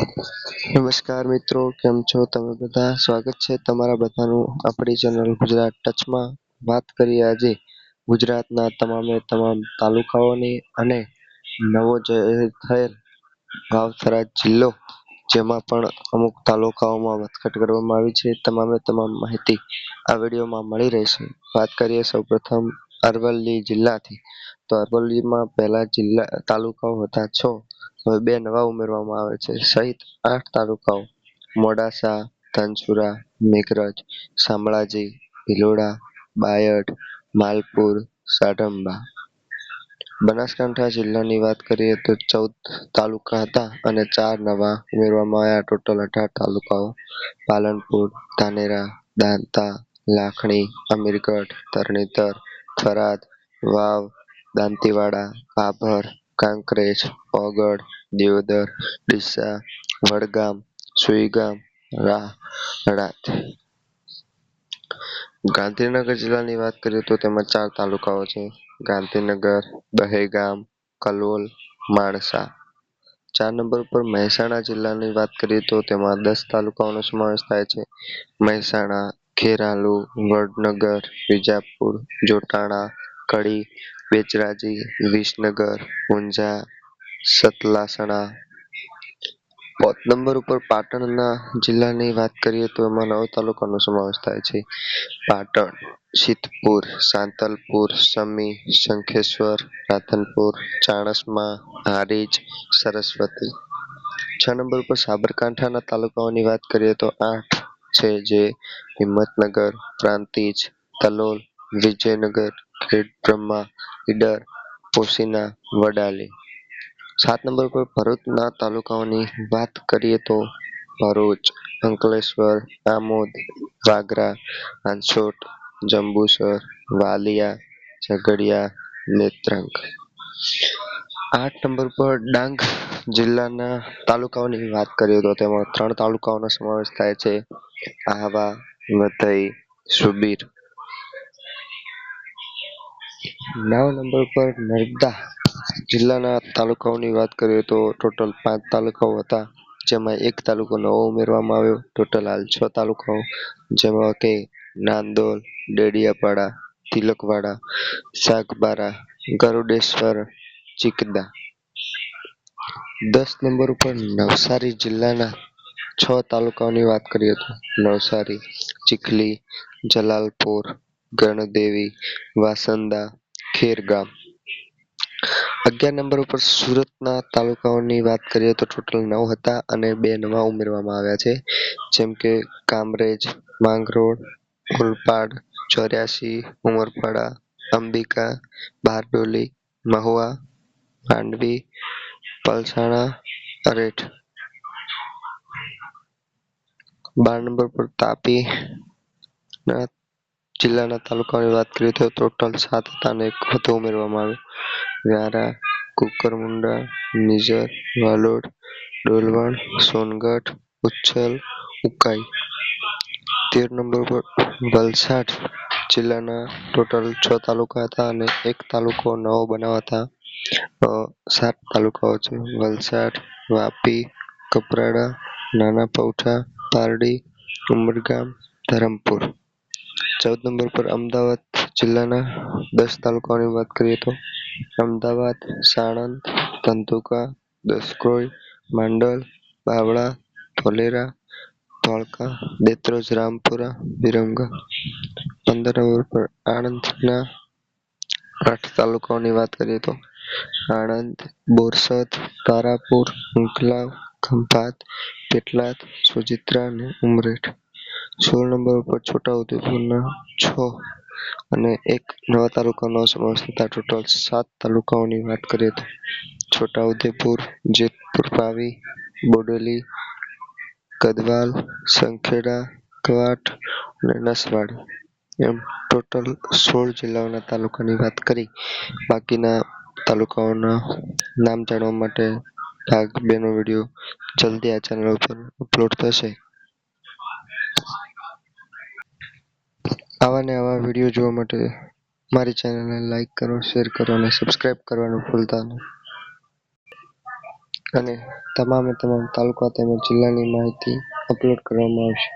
નમસ્કાર મિત્રો, કેમ છો તમે બધા? સ્વાગત છે તમારા બધાનું આપણી ચેનલ ગુજરાત ટચમાં. વાત કરીએ આજે ગુજરાતના તમામે તમામ તાલુકાઓની અને નવો જાહેર થયેલ વાવથરા જિલ્લો, જેમાં પણ અમુક તાલુકાઓમાં વધઘટ કરવામાં આવી છે. તમામે તમામ માહિતી આ વિડીયોમાં મળી રહેશે. વાત કરીએ સૌપ્રથમ અરવલ્લી જિલ્લાથી. તો અરવલ્લીમાં પહેલા જિલ્લા તાલુકાઓ હતા છ. હવે બે નવા ઉમેરવામાં આવે છે. સહિત આઠ તાલુકાઓ. મોડાસા, ધનસુરા, મેઘરજ, શામળાજી, ભિલોડા, બાયડ, માલપુર, સાઢંબા. બનાસકાંઠા જિલ્લાની વાત કરીએ તો ચૌદ તાલુકા હતા અને ચાર નવા ઉમેરવામાં આવ્યા. ટોટલ અઢાર તાલુકાઓ. પાલનપુર, ધાનેરા, દાંતા, લાખણી, અમીરગઢ તરણેતર થરાદ વાવ, દાંતીવાડા ભાભર કાંકરેજ, ઓગળ, દિયોદર, ડીસા, વડગામ, સુઈગામ રાહત ગાંધીનગર જિલ્લાની વાત કરીએ તો તેમાં ચાર તાલુકાઓ છે. ગાંધીનગર દહેગામ કલોલ, માણસા. ચાર નંબર પર મહેસાણા જિલ્લાની વાત કરીએ તો તેમાં દસ તાલુકાઓનો સમાવેશ થાય છે. મહેસાણા ખેરાલુ, વડનગર, વિજાપુર, જોટાણા, કડી, બેચરાજી, વિસનગર, ઊંઝા, સતલાસણા. પાંચ નંબર ઉપર પાટણના જિલ્લાની વાત કરીએ તો એમાં નવ તાલુકાનો સમાવેશ થાય છે. પાટણ, સિદ્ધપુર, સાંતલપુર, સમી, શંખેશ્વર, રાધનપુર, ચાણસ્મા, હારીજ, સરસ્વતી. છ નંબર ઉપર સાબરકાંઠાના તાલુકાઓની વાત કરીએ તો આઠ છે જે હિંમતનગર, પ્રાંતિજ, તલોલ, વિજયનગર ખેડબ્રહ્મા ઈડર પોશીના વડાલી. સાત નંબર પર ભરૂચના તાલુકાઓની વાત કરીએ તો ભરૂચ, અંકલેશ્વર, આમોદ, વાગરા હાંસોટ જંબુસર, વાલિયા, ઝઘડિયા, નેત્રંગ. આઠ નંબર પર ડાંગ જિલ્લાના તાલુકાઓની વાત કરીએ તો તેમાં ત્રણ તાલુકાઓનો સમાવેશ થાય છે. આહવા વધઈ સુબીર. નવ નંબર પર નર્મદા જિલ્લાના તાલુકાઓની વાત કરીએ તો ટોટલ પાંચ તાલુકાઓ હતા, જેમાં એક તાલુકો નવો ઉમેરવામાં આવ્યો. ટોટલ હાલ છ તાલુકાઓ, જેમાં કે નાંદોલ, ડેડિયાપાડા, તિલકવાડા, સાગબારા, ગરુડેશ્વર, ચિકદા. દસ નંબર ઉપર નવસારી જિલ્લાના છ તાલુકાઓની વાત કરીએ તો નવસારી, ચીખલી, જલાલપોર, ગણદેવી, વાસંદા, ખેરગામ. અગિયાર નંબર ઉપર સુરતના તાલુકાઓની વાત કરીએ તો ટોટલ નવ હતા અને બે નવા ઉમેરવામાં આવ્યા છે. જેમ કે કામરેજ, માંગરોળ ઓલપાડ ચોર્યાસી, ઉમરપાડા, અંબિકા, બારડોલી, મહુવા, માંડવી, પલસાણા, અરેઠ. બાર નંબર પર તાપી જિલ્લાના તાલુકાઓની વાત કરીએ તો ટોટલ સાત હતા અને એક વધુ ઉમેરવામાં આવ્યો. વ્યારા, કુકરમુંડા, નિઝર, વાલોડ, ડોલવણ, સોનગઢ, ઉચ્છલ, ઉકાઈ. તેર નંબર પર વલસાડ જિલ્લાના ટોટલ છ તાલુકા હતા અને એક તાલુકો નવો બનાવાતા સાત તાલુકાઓ છે. વલસાડ, વાપી, કપરાડા, નાના પૌઠા પારડી ઉમરગામ ધરમપુર ચૌદ નંબર પર અમદાવાદ જિલ્લાના દસ તાલુકાઓની વાત કરીએ તો અમદાવાદ સાણંદ ધંધુકા દસક્રોઈ માંડલ બાવળા ધોલેરા ધોળકા દેત્રોજ રામપુરા વિરમગામ પંદર નંબર પર આણંદના આઠ તાલુકાઓની વાત કરીએ તો આણંદ બોરસદ તારાપુર હુંકલાવ ખંભાત પેટલાદ સુચિત્રા અને ઉમરેઠ. સોળ નંબર ઉપર છોટા છોટાઉદેપુરના છ અને એક નવા તાલુકાનો સમાવેશ થતા ટોટલ સાત તાલુકાઓની વાત કરીએ તો છોટા ઉદેપુર જેતપુર, પાવી, બોડેલી કદવાલ સંખેડા કવાંટ અને નસવાડી. એમ ટોટલ સોળ જિલ્લાઓના તાલુકાની વાત કરી. બાકીના તાલુકાઓના નામ જાણવા માટે ભાગ બે નો જલ્દી આ ચેનલ ઉપર અપલોડ થશે. આવા ને આવા વીડિયો જોવા માટે મારી ચેનલને લાઈક કરો શેર કરો અને સબસ્ક્રાઈબ કરવાનું ભૂલતા નહીં. અને તમામે તમામ તાલુકા તેમજ જિલ્લાની માહિતી અપલોડ કરવામાં આવશે.